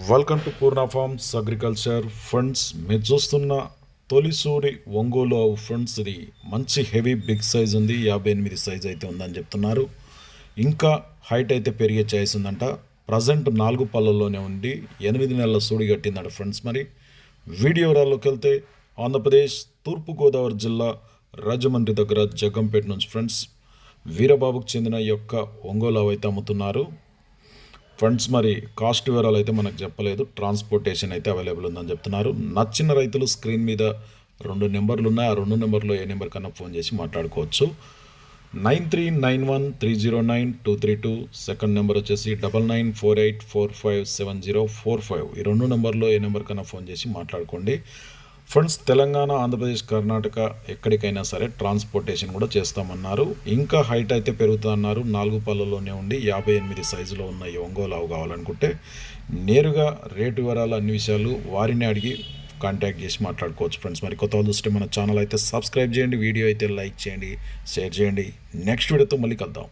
Welcome to Purna farms agriculture friends మీరు చూస్తున్న తొలిసూరి ఒంగోలు ఆవు ఫండ్స్ ఇది మంచి హెవీ బిగ్ సైజ్ ఉంది. యాభై ఎనిమిది సైజ్ అయితే ఉందని చెప్తున్నారు. ఇంకా హైట్ అయితే పెరిగే ఛాయిస్ ఉందంట. ప్రజెంట్ నాలుగు పళ్ళల్లోనే ఉండి ఎనిమిది నెలల సూడి కట్టిందంట ఫ్రెండ్స్ మరి. వీడియో రాల్లోకి వెళ్తే ఆంధ్రప్రదేశ్ తూర్పుగోదావరి జిల్లా రాజమండ్రి దగ్గర జగ్గంపేట నుంచి ఫ్రెండ్స్ వీరబాబుకు చెందిన యొక్క ఒంగోలు ఆవు అయితే అమ్ముతున్నారు. ఫండ్స్ మరి కాస్ట్ వివరాలు అయితే మనకు చెప్పలేదు. ట్రాన్స్పోర్టేషన్ అయితే అవైలబుల్ ఉందని చెప్తున్నారు. నచ్చిన రైతులు స్క్రీన్ మీద రెండు నెంబర్లు ఉన్నాయి. ఆ రెండు నెంబర్లో ఏ నెంబర్ కన్నా ఫోన్ చేసి మాట్లాడుకోవచ్చు. Nine three nine one three zero nine two three two second number వచ్చేసి double nine four eight four five seven zero four five. ఈ రెండు నెంబర్లో ఏ నెంబర్ కన్నా ఫోన్ చేసి మాట్లాడుకోండి. ఫ్రెండ్స్ తెలంగాణ ఆంధ్రప్రదేశ్ కర్ణాటక ఎక్కడికైనా సరే ట్రాన్స్పోర్టేషన్ కూడా చేస్తామన్నారు. ఇంకా హైట్ అయితే పెరుగుతుందన్నారు. నాలుగు పళ్ళలోనే ఉండి యాభై ఎనిమిది సైజులో ఉన్న ఈ ఒంగోలు కావాలనుకుంటే నేరుగా రేటు వివరాలు అన్ని విషయాలు వారిని అడిగి కాంటాక్ట్ చేసి మాట్లాడుకోవచ్చు ఫ్రెండ్స్. మరి కొత్త వాళ్ళు చూస్తే మన ఛానల్ అయితే సబ్స్క్రైబ్ చేయండి వీడియో అయితే లైక్ చేయండి షేర్ చేయండి. నెక్స్ట్ వీడియోతో మళ్ళీ కలుద్దాం.